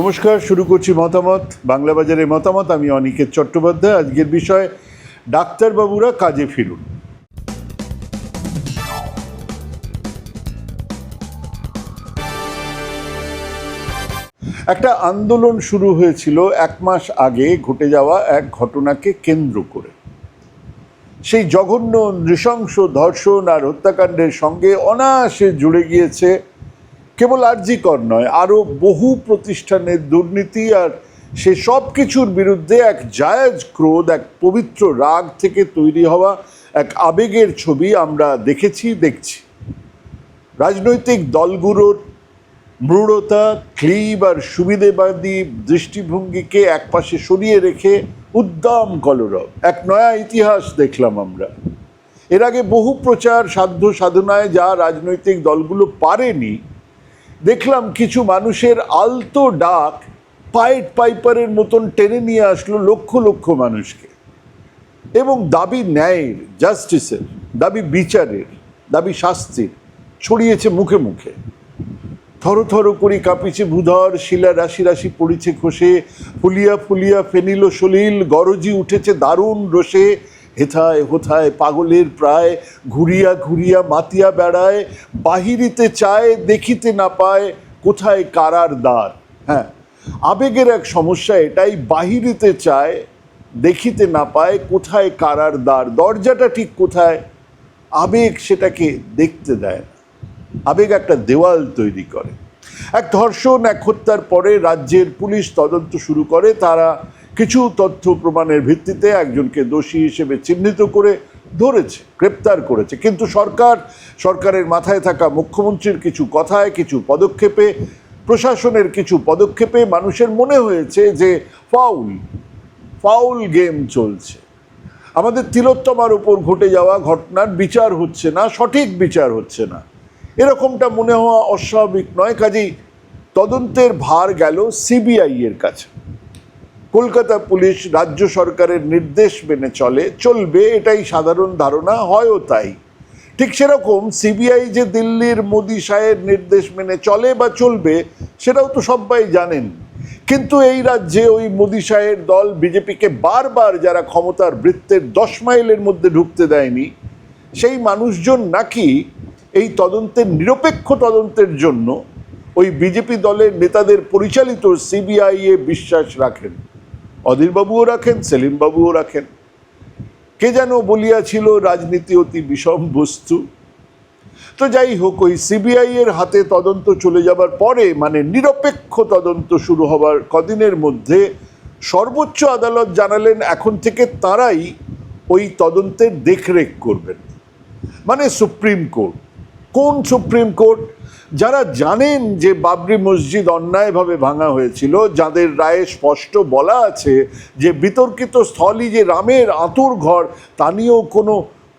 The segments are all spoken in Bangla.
নমস্কার, শুরু করছি মতামত। বাংলা বাজারের মতামত, আমি অনিকেত চট্টোপাধ্যায়। আজকের বিষয়, ডাক্তারবাবুরা কাজে ফিরুন। একটা আন্দোলন শুরু হয়েছিল এক মাস আগে, ঘটে যাওয়া এক ঘটনাকে কেন্দ্র করে। সেই জঘন্য নৃশংস ধর্ষণ আর হত্যাকাণ্ডের সঙ্গে অনায়াসে জুড়ে গিয়েছে কেবল আর্জিকর নয়, আরও বহু প্রতিষ্ঠানের দুর্নীতি আর সে সব কিছুর বিরুদ্ধে এক জায়েজ ক্রোধ, এক পবিত্র রাগ থেকে তৈরি হওয়া এক আবেগের ছবি আমরা দেখেছি, দেখছি। রাজনৈতিক দলগুলোর মৃঢ়তা, ক্লিব আর সুবিধেবাদী দৃষ্টিভঙ্গিকে একপাশে সরিয়ে রেখে উদ্দাম কলরব। এক নয়া ইতিহাস দেখলাম আমরা। এর আগে বহু প্রচার, সাধ্য সাধনায় যা রাজনৈতিক দলগুলো পারেনি দেখলাম কিছু মানুষের আলতো ডাক পাইট পাইপারের মতন টেনে নিয়ে আসলো লক্ষ লক্ষ মানুষকে। এবং দাবি ন্যায়ের জাস্টিসের দাবি বিচারের, দাবি শাস্তির ছড়িয়েছে মুখে মুখে। থর থর করি কাঁপিছে ভূধর, শিলা রাশি রাশি পড়িছে খসে, ফুলিয়া ফুলিয়া ফেনিল সলিল, গরজি উঠেছে দারুণ রসে হেথায় হোথায় পাগলের প্রায়, ঘুরিয়া ঘুরিয়া মাতিয়া বেড়ায়, বাহিরিতে চায়, দেখিতে না পায়, কোথায় কারার দ্বার? হ্যাঁ আবেগের এক সমস্যা এটাই, বাহিরিতে চায়, দেখিতে না পায়, কোথায় কারার দ্বার? দরজাটা ঠিক কোথায়? আবেগ সেটাকে দেখতে দেয় না। আবেগ একটা দেওয়াল তৈরি করে। এক ধর্ষণ, এক হত্যার পরে রাজ্যের পুলিশ তদন্ত শুরু করে, তারা কিছু তথ্য প্রমাণের ভিত্তিতে একজনকে দোষী হিসেবে চিহ্নিত করে ধরেছে, গ্রেপ্তার করেছে। কিন্তু সরকার, সরকারের মাথায় থাকা মুখ্যমন্ত্রীর কিছু কথায় কিছু পদক্ষেপে, প্রশাসনের কিছু পদক্ষেপে মানুষের মনে হয়েছে যে ফাউল ফাউল গেম চলছে। আমাদের তিলোত্তমার উপর ঘটে যাওয়া ঘটনার বিচার হচ্ছে না, সঠিক বিচার হচ্ছে না। এরকমটা মনে হওয়া অস্বাভাবিক নয়, কাজেই তদন্তের ভার গেল সিবিআই এর কাছে। কলকাতা পুলিশ রাজ্য সরকারের নির্দেশ মেনে চলে, চলবে, এটাই সাধারণ ধারণা, হয়ও তাই। ঠিক সেরকম সিবিআই যে দিল্লির মোদি সাহের নির্দেশ মেনে চলে বা চলবে, সেটাও তো সবাই জানেন। কিন্তু এই রাজ্যে ওই মোদি সাহের দল বিজেপিকে বারবার যারা ক্ষমতার বৃত্তের দশ মাইলের মধ্যে ঢুকতে দেয়নি, সেই মানুষজন নাকি এই তদন্তের নিরপেক্ষ তদন্তের জন্য ওই বিজেপি দলের নেতাদের পরিচালিত সিবিআই এ বিশ্বাস রাখেন। অধীরবাবুও রাখেন সেলিমবাবুও রাখেন। কে যেন বলিয়াছিল, রাজনীতি অতি বিষম বস্তু। তো যাই হোক, ওই সিবিআই এর হাতে তদন্ত চলে যাবার পরে মানে নিরপেক্ষ তদন্ত শুরু হবার কদিনের মধ্যে, সর্বোচ্চ আদালত জানালেন, এখন থেকে তারাই ওই তদন্তের দেখরেখ করবেন। মানে সুপ্রিম কোর্ট। কোন সুপ্রিম কোর্ট? যারা জানেন যে বাবরি মসজিদ অন্যায়ভাবে ভাঙা হয়েছিল, যাদের রায়ে স্পষ্ট বলা আছে যে বিতর্কিত স্থলই যে রামের আতুর ঘর, তা নিয়েও কোনো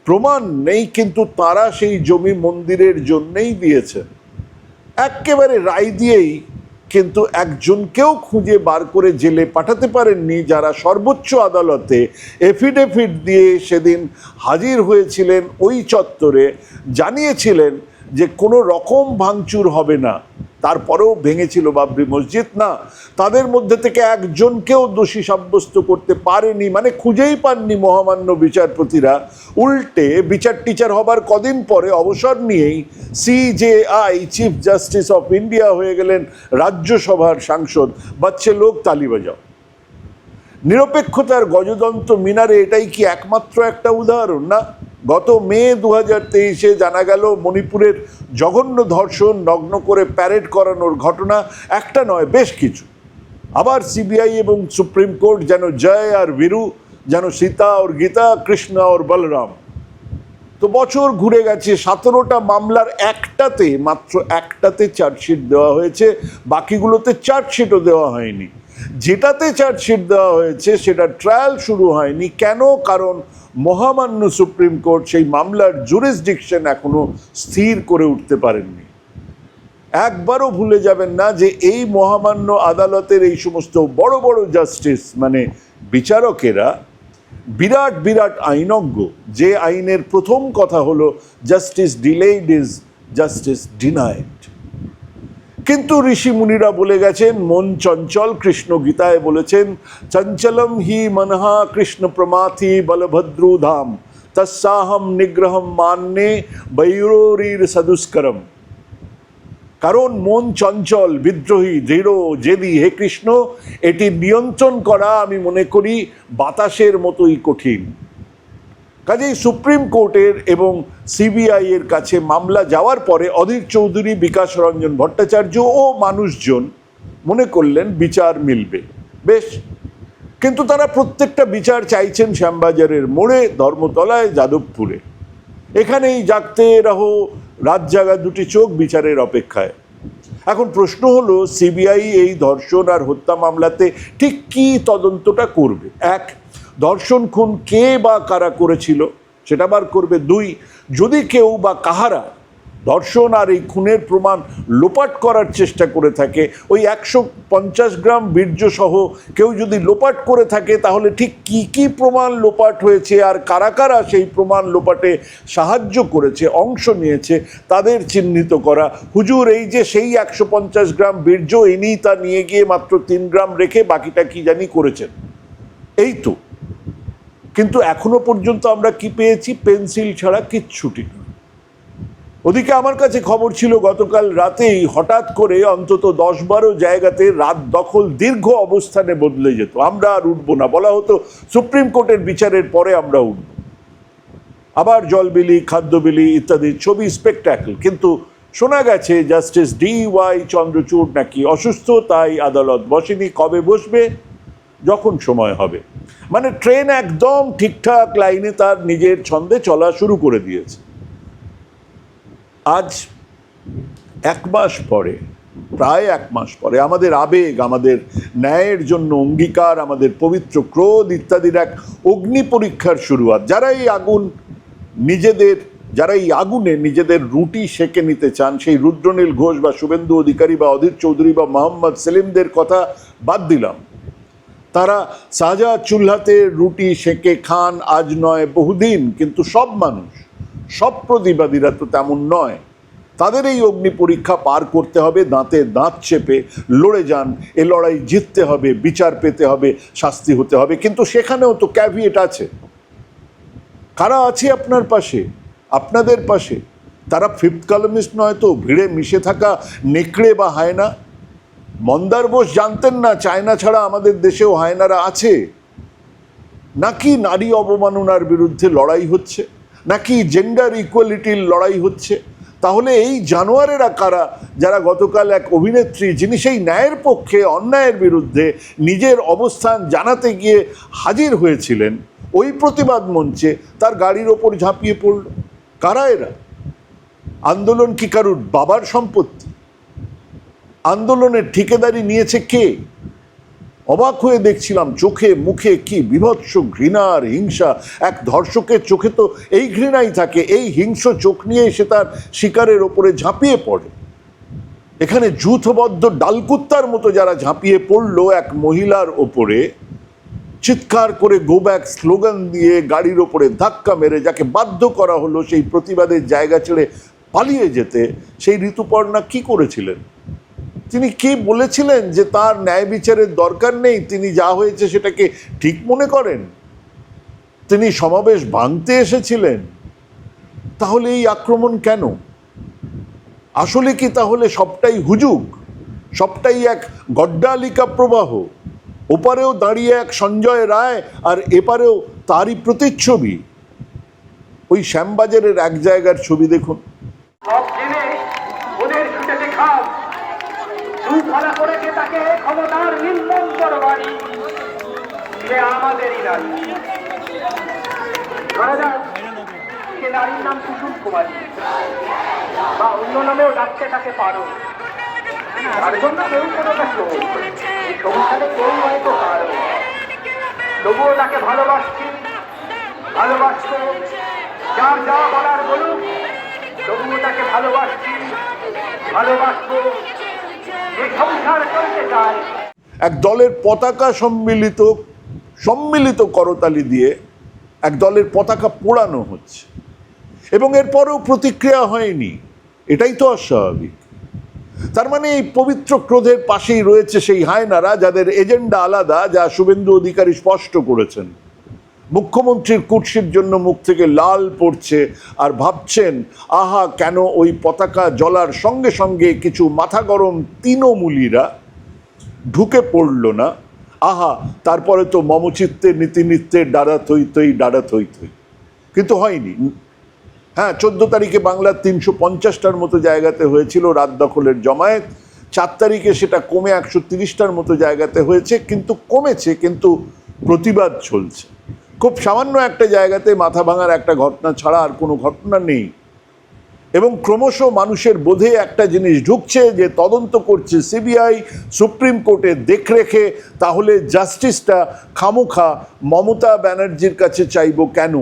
প্রমাণ নেই, কিন্তু তারা সেই জমি মন্দিরের জন্যেই দিয়েছেন একেবারে রায় দিয়েই কিন্তু একজনকেও খুঁজে বার করে জেলে পাঠাতে পারেননি, যারা সর্বোচ্চ আদালতে এফিডেভিট দিয়ে সেদিন হাজির হয়েছিলেন ওই চত্বরে, জানিয়েছিলেন যে কোনো রকম ভাঙচুর হবে না। তারপরেও ভেঙেছিল বাবরি মসজিদ না। তাদের মধ্যে থেকে একজনকেও দোষী সাব্যস্ত করতে পারেনি মানে খুঁজেই পাননি মহামান্য বিচারপতিরা। উল্টে বিচার টিচার হবার কদিন পরে অবসর নিয়েই CJI chief justice of India হয়ে গেলেন রাজ্যসভার সাংসদ। বাচ্চে লোক তালি বাজাও। নিরপেক্ষতার গজদন্ত মিনারে এটাই কি একমাত্র একটা উদাহরণ না? গত মে দু হাজার তেইশে জানা গেল মণিপুরের জঘন্য ধর্ষণ, নগ্ন করে প্যারেড করানোর ঘটনা একটা নয়, বেশ কিছু। আবার সিবিআই এবং সুপ্রিম কোর্ট যেন জয় আর বীরু যেন সীতা ওর গীতা, কৃষ্ণ ওর বলরাম। তো বছর ঘুরে গেছে, সতেরোটা মামলার একটাতে, মাত্র একটাতে চার্জশিট দেওয়া হয়েছে, বাকিগুলোতে চার্জশিটও দেওয়া হয়নি। যেটাতে চার্জশিট দেওয়া হয়েছে সেটা ট্রায়াল শুরু হয়নি। কেন? কারণ মহামান্য সুপ্রিম কোর্ট সেই মামলার জুরিসডিকশন এখনও স্থির করে উঠতে পারেননি। একবারও ভুলে যাবেন না যে এই মহামান্য আদালতের এই সমস্ত বড় বড় জাস্টিস মানে বিচারকেরা বিরাট বিরাট আইনজ্ঞ, যে আইনের প্রথম কথা হলো justice delayed is justice denied কিন্তু ঋষি মুনিরা বলে গেছেন, মন চঞ্চল, কৃষ্ণ গীতায় বলেছেন, চঞ্চলম হি মনহা কৃষ্ণ প্রমাথি বলভদ্রু ধাম তৎসাহম নিগ্রহম মান্যে বৈরোরীর সদুষ্করম। কারণ মন চঞ্চল, বিদ্রোহী, দৃঢ়, জেদি, হে কৃষ্ণ, এটি নিয়ন্ত্রণ করা আমি মনে করি বাতাসের মতোই কঠিন। কাজেই সুপ্রিম কোর্টের এবং সিবিআই এর কাছে মামলা যাওয়ার পরে অধীর চৌধুরী, বিকাশ রঞ্জন ভট্টাচার্য ও মানুষজন মনে করলেন বিচার মিলবে। বেশ, কিন্তু তারা প্রত্যেকটা বিচার চাইছেন শ্যামবাজারের মোড়ে, ধর্মতলায়, যাদবপুরে। এখানেই জাগতে রাহো রাত জাগা দুটি চোখ বিচারের অপেক্ষায়। এখন প্রশ্ন হলো, সিবিআই এই ধর্ষণ আর হত্যা মামলাতে ঠিক কি তদন্তটা করবে? এক ধর্ষণ খুন কে বা কারা করেছিল সেটা বার করবে দুই। যদি কেউ বা কাহারা ধর্ষণ আর এই খুনের প্রমাণ লোপাট করার চেষ্টা করে থাকে, ওই একশো পঞ্চাশ গ্রাম বীর্যসহ কেউ যদি লোপাট করে থাকে, তাহলে ঠিক কি কি প্রমাণ লোপাট হয়েছে আর কারা কারা সেই প্রমাণ লোপাটে সাহায্য করেছে, অংশ নিয়েছে, তাদের চিহ্নিত করা। হুজুর, এই যে সেই একশো পঞ্চাশ গ্রাম বীর্য এনেই তা নিয়ে গিয়ে মাত্র তিন গ্রাম রেখে বাকিটা কি জানি করেছেন? এই তো। কিন্তু এখনও পর্যন্ত আমরা কি পেয়েছি? পেন্সিল ছাড়া কিচ্ছুটি ওদিকে আমার কাছে খবর ছিল, গতকাল রাতেই হঠাৎ করে অন্তত দশ বারো জায়গাতে রাত দখল দীর্ঘ অবস্থানে বদলে যেত। আমরা আর উঠবো না। বলা হতো, সুপ্রিম কোর্টের বিচারের পরে আমরা উঠব। আবার জলবিলি খাদ্যবিলি ইত্যাদি ছবি স্পেকট্যাকল কিন্তু শোনা গেছে জাস্টিস ডি ওয়াই চন্দ্রচূড় নাকি অসুস্থ, তাই আদালত বসেনি। কবে বসবে? যখন সময় হবে। মানে ট্রেন একদম ঠিকঠাক লাইনে তার নিজের ছন্দে চলা শুরু করে দিয়েছে। আজ এক মাস পরে, প্রায় এক মাস পরে, আমাদের আবেগ, আমাদের ন্যায়ের জন্য অঙ্গীকার, আমাদের পবিত্র ক্রোধ ইত্যাদির এক অগ্নি পরীক্ষার শুরুয়াত। যারা এই আগুন নিজেদের, যারা এই আগুনে নিজেদের রুটি সেকে নিতে চান, সেই রুদ্রনীল ঘোষ বা শুভেন্দু অধিকারী বা অধীর চৌধুরী বা মোহাম্মদ সেলিমদের কথা বাদ দিলাম। তারা সাজা চুল্হাতে রুটি সেঁকে খান, আজ নয় বহুদিন, কিন্তু সব মানুষ, সব প্রতিবাদীরা তো তেমন নয়। তাদের এই অগ্নি পরীক্ষা পার করতে হবে, দাঁতে দাঁত চেপে লড়ে যান, এ লড়াই জিততে হবে, বিচার পেতে হবে, শাস্তি হতে হবে, কিন্তু সেখানেও তো ক্যাভিয়েট আছে। কারা আছে আপনার পাশে? আপনাদের পাশে? তারা ফিফথ কলমিস্ট নয় তো, ভিড়ে মিশে থাকা নেকড়ে বা হায়না? মন্দার বোস জানতেন না, চায়না ছাড়া আমাদের দেশেও হায়নারা আছে। নাকি নারী অবমাননার বিরুদ্ধে লড়াই হচ্ছে? নাকি জেন্ডার ইকুয়ালিটির লড়াই হচ্ছে? তাহলে এই জানোয়ারেরা কারা, যারা গতকাল এক অভিনেত্রী, যিনি সেই ন্যায়ের পক্ষে অন্যায়ের বিরুদ্ধে নিজের অবস্থান জানাতে গিয়ে হাজির হয়েছিলেন, ওই প্রতিবাদ মঞ্চে তার গাড়ির ওপর ঝাঁপিয়ে পড়ল। কারা এরা? আন্দোলন কি কারুর বাবার সম্পত্তি? আন্দোলনের ঠিকাদারি নিয়েছে কে? অবাক হয়ে দেখছিলাম চোখে মুখে কি বিভৎস ঘৃণা আর হিংসা। এক ধর্ষকের চোখে তো এই ঘৃণাই থাকে, এই হিংস চোখ নিয়ে সে তার শিকারের ওপরে ঝাঁপিয়ে পড়ে। এখানে যুথবদ্ধ ডালকুত্তার মতো যারা ঝাঁপিয়ে পড়ল এক মহিলার ওপরে, চিৎকার করে গো ব্যাক স্লোগান দিয়ে গাড়ির ওপরে ধাক্কা মেরে যাকে বাধ্য করা হলো সেই প্রতিবাদের জায়গা ছেড়ে পালিয়ে যেতে, সেই ঋতুপর্ণা কি করেছিলেন? তিনি কি বলেছিলেন যে তার ন্যায় বিচারের দরকার নেই? তিনি যা হয়েছে সেটাকে ঠিক মনে করেন। তিনি সমাবেশ ভাঙতে এসেছিলেন। তাহলে এই আক্রমণ কেন? আসলে কি তাহলে সবটাই হুজুগ? সবটাই এক গড্ডালিকা প্রবাহ? ওপারেও দাঁড়িয়ে এক সঞ্জয় রায় আর এপারেও তারই প্রতিচ্ছবি। ওই শ্যামবাজারের এক জায়গার ছবি দেখুন সব জেনে ওদের ছুটেছে খাস দুফালা করেছে তাকে ক্ষমতার নিম্নন্তর বাড়ি। সে আমাদেরই নারী ধরা যাক, সে নারীর নাম কুসুম কুমারী। বা অন্য নামেও ডাকতে তাকে পারো। তার জন্য কেউ কোনো কাজ সংসারে কেউ হয়তো পারো। তবুও তাকে ভালোবাসছি। ভালোবাসতো যার যা বলার বলুক, তবুও তাকে ভালোবাসছি। ভালোবাসবো যে সংসার চলতে চায় এক দলের পতাকা সম্মিলিত সম্মিলিত করতালি দিয়ে এক দলের পতাকা পোড়ানো হচ্ছে। এবং এরপরেও প্রতিক্রিয়া হয়নি। এটাই তো অস্বাভাবিক। তার মানে এই পবিত্র ক্রোধের পাশেই রয়েছে সেই হায়নারা, যাদের এজেন্ডা আলাদা, যা শুভেন্দু অধিকারী স্পষ্ট করেছেন। মুখ্যমন্ত্রীর কুর্সির জন্য মুখ থেকে লাল পড়ছে আর ভাবছেন, আহা, কেন ওই পতাকা জ্বলার সঙ্গে সঙ্গে কিছু মাথা গরম তৃণমূলীরা ঢুকে পড়ল না? আহা, তারপরে তো মমচিত্তে নীতিনিত্যে ডাড়া থই থই, ডাড়া থই থই। কিন্তু হয়নি। হ্যাঁ চোদ্দ তারিখে বাংলার তিনশো পঞ্চাশটার মতো জায়গাতে হয়েছিল রাত দখলের জমায়েত। চার তারিখে সেটা কমে একশো তিরিশটার মতো জায়গাতে হয়েছে, কিন্তু কমেছে, কিন্তু প্রতিবাদ চলছে। খুব সামান্য একটা জায়গাতে মাথা ভাঙার একটা ঘটনা ছাড়া আর কোনো ঘটনা নেই। এবং ক্রমশ মানুষের বোধে একটা জিনিস ঢুকছে যে তদন্ত করছে সিবিআই, সুপ্রিম কোর্টে দেখ রেখে তাহলে জাস্টিসটা খামোখা মমতা ব্যানার্জির কাছে চাইব কেন?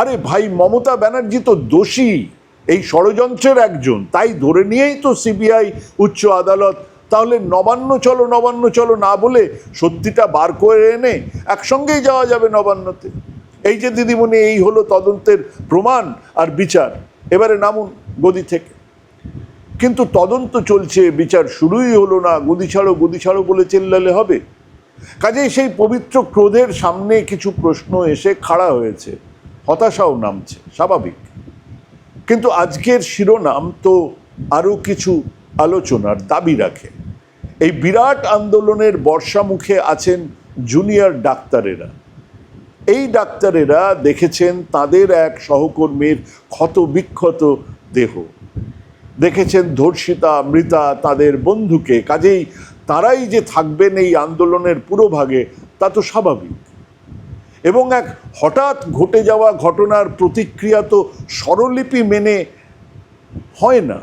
আরে ভাই, মমতা ব্যানার্জি তো দোষী, এই ষড়যন্ত্রের একজন, তাই ধরে নিয়েই তো সিবিআই, উচ্চ আদালত তাহলে নবান্ন চলো নবান্ন চলো না বলে সত্যিটা বার করে এনে একসঙ্গেই যাওয়া যাবে নবান্নতে। এই যে দিদিমণি, এই হলো তদন্তের প্রমাণ আর বিচার। এবারে নামুন গদি থেকে। কিন্তু তদন্ত চলছে, বিচার শুরুই হলো না। গদি ছাড়ো গদি ছাড়ো বলে চেল্লালে হবে। কাজেই সেই পবিত্র ক্রোধের সামনে কিছু প্রশ্ন এসে খাড়া হয়েছে। হতাশাও নামছে, স্বাভাবিক। কিন্তু আজকের শিরোনাম তো আরও কিছু আলোচনার দাবি রাখে। এই বিরাট আন্দোলনের বর্ষামুখে আছেন জুনিয়র ডাক্তারেরা। এই ডাক্তারেরা দেখেছেন তাদের এক সহকর্মীর ক্ষত বিক্ষত দেহ। দেখেছেন ধর্ষিতা, মৃতা তাদের বন্ধুকে। কাজেই তারাই যে থাকবেন এই আন্দোলনের পুরোভাগে, তা তো স্বাভাবিক। এবং এক হঠাৎ ঘটে যাওয়া ঘটনার প্রতিক্রিয়া তো স্বরলিপি মেনে হয় না।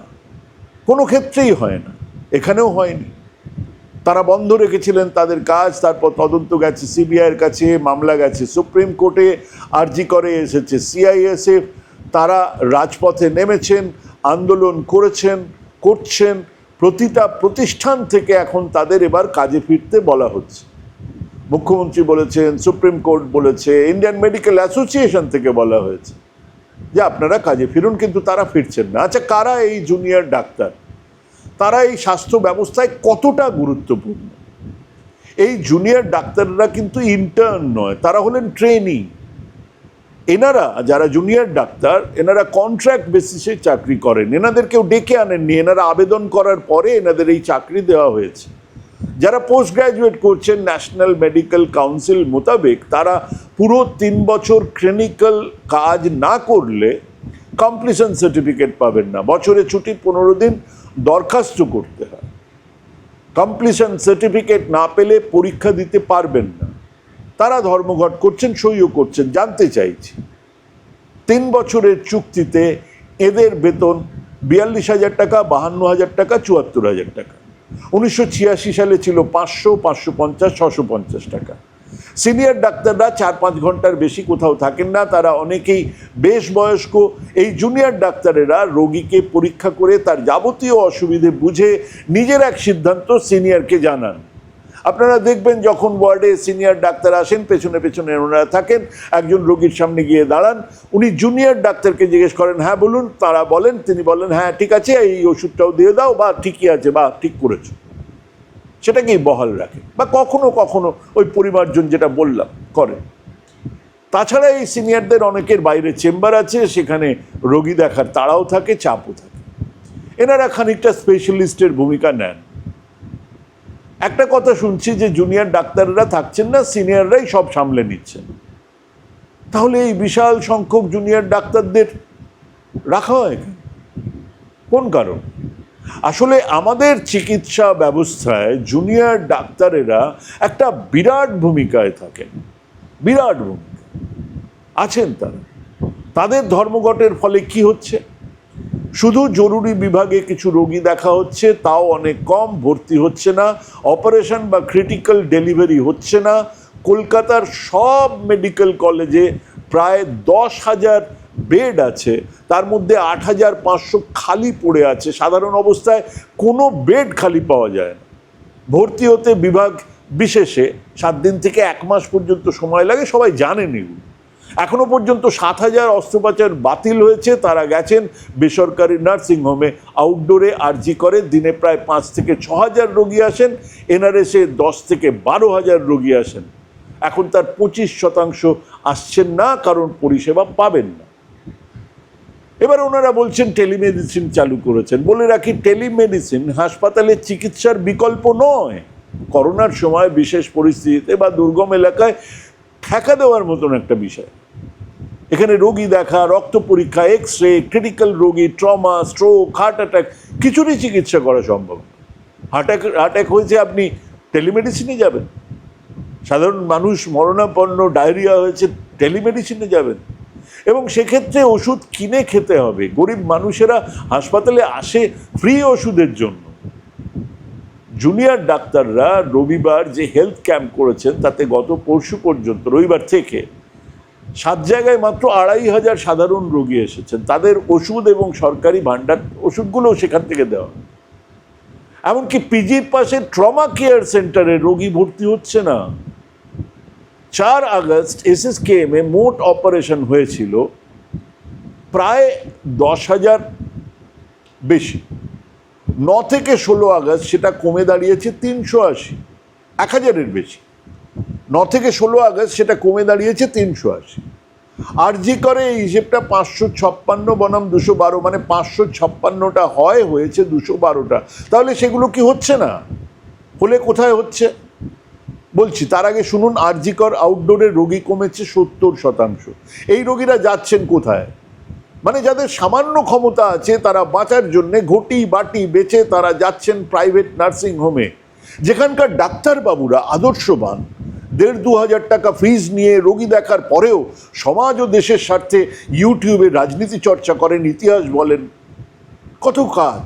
কোনো ক্ষেত্রেই হয় না। এখানেও হয়নি। তারা বন্ধ রেখেছিলেন তাদের কাজ, তারপর তদন্ত গেছে সিবিআইয়ের কাছে মামলা গেছে, সুপ্রিম কোর্টে আর্জি করে এসেছে, সিআইএসএফ, তারা রাজপথে নেমেছেন, আন্দোলন করেছেন, করছেন, প্রতিটা প্রতিষ্ঠান থেকে এখন তাদের এবার কাজে ফিরতে বলা হচ্ছে। মুখ্যমন্ত্রী বলেছেন, সুপ্রিম কোর্ট বলেছে, ইন্ডিয়ান মেডিকেল অ্যাসোসিয়েশন থেকে বলা হয়েছে। যে আপনারা কাজে ফিরুন, কিন্তু তারা ফিরছেন না। আচ্ছা কারা এই জুনিয়র ডাক্তার? তারা এই স্বাস্থ্য ব্যবস্থায় কতটা গুরুত্বপূর্ণ? এই জুনিয়র ডাক্তাররা কিন্তু ইন্টার্ন নয়, তারা হলেন ট্রেনিং এনারা, যারা জুনিয়র ডাক্তার, এনারা কন্ট্রাক্ট বেসিসে চাকরি করেন। এনাদের কেউ ডেকে আনেননি, এনারা আবেদন করার পরে এনাদের এই চাকরি দেওয়া হয়েছে। যারা পোস্ট গ্রাজুয়েট করছেন ন্যাশনাল মেডিকেল কাউন্সিল মোতাবেক, তারা পুরো তিন বছর ক্লিনিক্যাল কাজ না করলে কমপ্লিশন সার্টিফিকেট পাবেন না। বছরে ছুটি পনেরো দিন দরখাস্ত করতে হয়। কমপ্লিশন সার্টিফিকেট না পেলে পরীক্ষা দিতে পারবেন না। তারা ধর্মঘট করছেন, সইও করছেন, জানতে চাইছি। তিন বছরের চুক্তিতে এদের বেতন বিয়াল্লিশ হাজার টাকা, বাহান্ন হাজার টাকা, চুয়াত্তর হাজার টাকা। উনিশশো ছিয়াশি সালে ছিল পাঁচশো পাঁচশো পঞ্চাশ, ছশো পঞ্চাশ টাকা। সিনিয়র ডাক্তাররা চার পাঁচ ঘণ্টার বেশি কোথাও থাকেন না, তারা অনেকেই বেশ বয়স্ক। এই জুনিয়র ডাক্তারেরা রোগীকে পরীক্ষা করে তার যাবতীয় অসুবিধে বুঝে নিজের এক সিদ্ধান্ত সিনিয়রকে জানান। আপনারা দেখবেন যখন ওয়ার্ডে সিনিয়র ডাক্তার আসেন, পেছনে পেছনে ওনারা থাকেন, একজন রোগীর সামনে গিয়ে দাঁড়ান, উনি জুনিয়র ডাক্তারকে জিজ্ঞেস করেন হ্যাঁ বলুন। তারা বলেন, তিনি বলেন হ্যাঁ ঠিক আছে, এই ওষুধটাও দিয়ে দাও, বা ঠিকই আছে, বা ঠিক করেছ। সেটাকেই বহাল রাখে, বা কখনো কখনো ওই পরিমার্জন যেটা বললাম, করে। তাছাড়া এই সিনিয়রদের অনেকের বাইরে চেম্বার আছে, সেখানে রোগী দেখার তাড়াও থাকে, চাপও থাকে। এনারা খানিকটা স্পেশালিস্টের ভূমিকা নেন। একটা কথা শুনছি যে জুনিয়র ডাক্তাররা থাকছেন না সিনিয়ররাই সব সামলে নিচ্ছেন। তাহলে এই বিশাল সংখ্যক জুনিয়র ডাক্তারদের রাখা হয় কেন? কোন কারণ? আসলে আমাদের চিকিৎসা ব্যবস্থায় জুনিয়র ডাক্তারেরা একটা বিরাট ভূমিকায় থাকেন। বিরাট ভূমিকা। আছেন তারা। তাদের ধর্মঘটের ফলে কি হচ্ছে? শুধু জরুরি বিভাগে কিছু রোগী দেখা হচ্ছে, তাও অনেক কম, ভর্তি হচ্ছে না, অপারেশন বা ক্রিটিক্যাল ডেলিভারি হচ্ছে না। কলকাতার সব মেডিকেল কলেজে প্রায় দশ হাজার বেড আছে, তার মধ্যে আট হাজার পাঁচশো খালি পড়ে আছে। সাধারণ অবস্থায় কোনো বেড খালি পাওয়া যায় না। ভর্তি হতে বিভাগ বিশেষে সাত দিন থেকে এক মাস পর্যন্ত সময় লাগে, সবাই জানেন এগুলো এখনও পর্যন্ত সাত হাজার অস্ত্রোপচার বাতিল হয়েছে, তারা গেছেন বেসরকারি নার্সিংহোমে আউটডোরে আরজি করে, দিনে প্রায় পাঁচ থেকে ছ হাজার রোগী আসেন, এনআরএসে দশ থেকে বারো হাজার রোগী আসেন। এখন তার পঁচিশ শতাংশ আসছেন না, কারণ পরিষেবা পাবেন না। এবার ওনারা বলছেন, টেলিমেডিসিন চালু করেছেন। বলে রাখি, টেলিমেডিসিন হাসপাতালের চিকিৎসার বিকল্প নয়। করোনার সময় বিশেষ পরিস্থিতিতে বা দুর্গম এলাকায় ঠেকা দেওয়ার মতন একটা বিষয়। এখানে রোগী দেখা, রক্ত পরীক্ষা এক্স রে ক্রিটিক্যাল রোগী ট্রমা স্ট্রোক হার্ট অ্যাটাক কিছুরই চিকিৎসা করা সম্ভব হার্ট অ্যাটাক হয়েছে, আপনি টেলিমেডিসিনে যাবেন। সাধারণ মানুষ মরণাপন্ন ডায়রিয়া হয়েছে টেলিমেডিসিনে যাবেন। এবং সেক্ষেত্রে ওষুধ কিনে খেতে হবে। গরিব মানুষেরা হাসপাতালে আসে ফ্রি ওষুধের জন্য। জুনিয়র ডাক্তাররা রবিবার যে হেলথ ক্যাম্প করেছেন, তাতে গত পরশু পর্যন্ত, রবিবার থেকে সাত জায়গায় মাত্র আড়াই হাজার সাধারণ রোগী এসেছেন। তাদের ওষুধ এবং সরকারি ভাণ্ডার ওষুধগুলোও সেখান থেকে দেওয়া। এমনকি পিজির পাশে ট্রমা কেয়ার সেন্টারে রোগী ভর্তি হচ্ছে না। চার আগস্ট এসএসকেএমে মোট অপারেশন হয়েছিল প্রায় দশ হাজার বেশি। ন থেকে ষোলো আগস্ট সেটা কমে দাঁড়িয়েছে তিনশো আশি, এক হাজারের বেশি। ন থেকে ষোলো আগস্ট সেটা কমে দাঁড়িয়েছে তিনশো আশি। আর জি করে এই হিসেবটা পাঁচশো ছাপ্পান্ন বনাম দুশো বারো মানে পাঁচশো ছাপ্পান্নটা হয়, হয়েছে দুশো বারোটা। তাহলে সেগুলো কি হচ্ছে না? হলে কোথায় হচ্ছে? বলছি, তার আগে শুনুন আরজিকর আউটডোরে রোগী কমেছে সত্তর শতাংশ। এই রোগীরা যাচ্ছেন কোথায়? মানে যাদের সামান্য ক্ষমতা আছে, তারা বাঁচার জন্যে ঘটি, বাটি বেচে তারা যাচ্ছেন প্রাইভেট নার্সিং হোমে যেখানকার ডাক্তারবাবুরা আদর্শবান, দেড় দু হাজার টাকা ফিজ নিয়ে রোগী দেখার পরেও সমাজ ও দেশের স্বার্থে ইউটিউবে রাজনীতি চর্চা করেন, ইতিহাস বলেন। কত কাজ।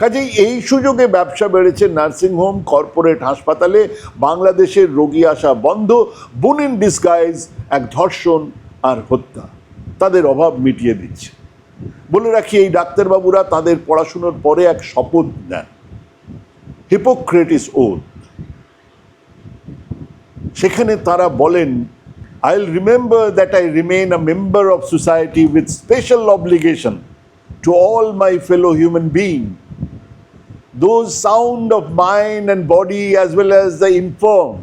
কাজেই এই সুযোগে ব্যবসা বেড়েছে নার্সিংহোম কর্পোরেট হাসপাতালে বাংলাদেশের রোগী আসা বন্ধ বুন ইন ডিসগাইজ এক ধর্ষণ আর হত্যা। তাদের অভাব মিটিয়ে দিচ্ছে। বলে রাখি এই ডাক্তারবাবুরা তাদের পড়াশুনোর পরে এক শপথ নেন। হিপোক্রেটিস ওথ সেখানে তারা বলেন I will remember that I remain a member of society with special obligation to all my fellow human being those sound of mind and body as well as the infirm.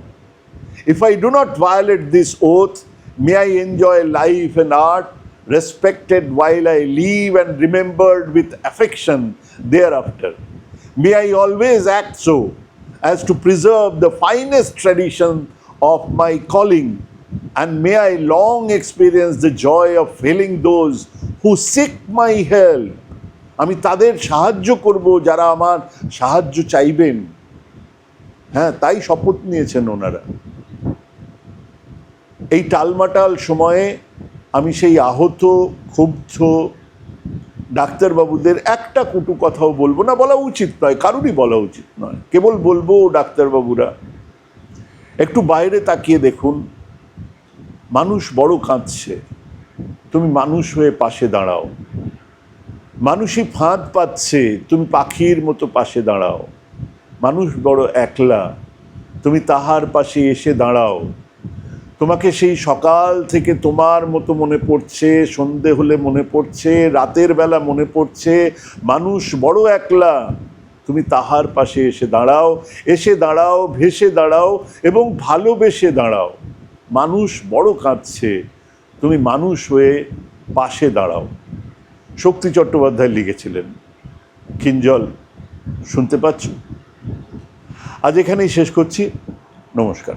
If I do not violate this oath, may I enjoy life and art, respected while I live and remembered with affection thereafter. May I always act so as to preserve the finest tradition of my calling, and may I long experience the joy of healing those who seek my help. আমি তাদের সাহায্য করব যারা আমার সাহায্য চাইবেন হ্যাঁ তাই শপথ নিয়েছেন ওনারা এই টালমাটাল সময়ে আমি সেই আহত, ক্ষুব্ধ ডাক্তারবাবুদের একটা কুটু কথাও বলব না, বলা উচিত নয়, কারুরই বলা উচিত নয়। কেবল বলব ডাক্তারবাবুরা, একটু বাইরে তাকিয়ে দেখুন, মানুষ বড় কাঁদছে, তুমি মানুষ হয়ে পাশে দাঁড়াও। মানুষই ফাঁদ পাচ্ছে, তুমি পাখির মতো পাশে দাঁড়াও। মানুষ বড় একলা, তুমি তাহার পাশে এসে দাঁড়াও। তোমাকে সেই সকাল থেকে তোমার মতো মনে পড়ছে, সন্ধে হলে মনে পড়ছে, রাতের বেলা মনে পড়ছে, মানুষ বড় একলা। তুমি তাহার পাশে এসে দাঁড়াও এসে দাঁড়াও, ভেসে দাঁড়াও এবং ভালোবেসে দাঁড়াও। মানুষ বড় কাঁদছে, তুমি মানুষ হয়ে পাশে দাঁড়াও। শক্তি চট্টোপাধ্যায় লিখেছিলেন। কিঞ্জল, শুনতে পাচ্ছ? আজ এখানেই শেষ করছি। নমস্কার।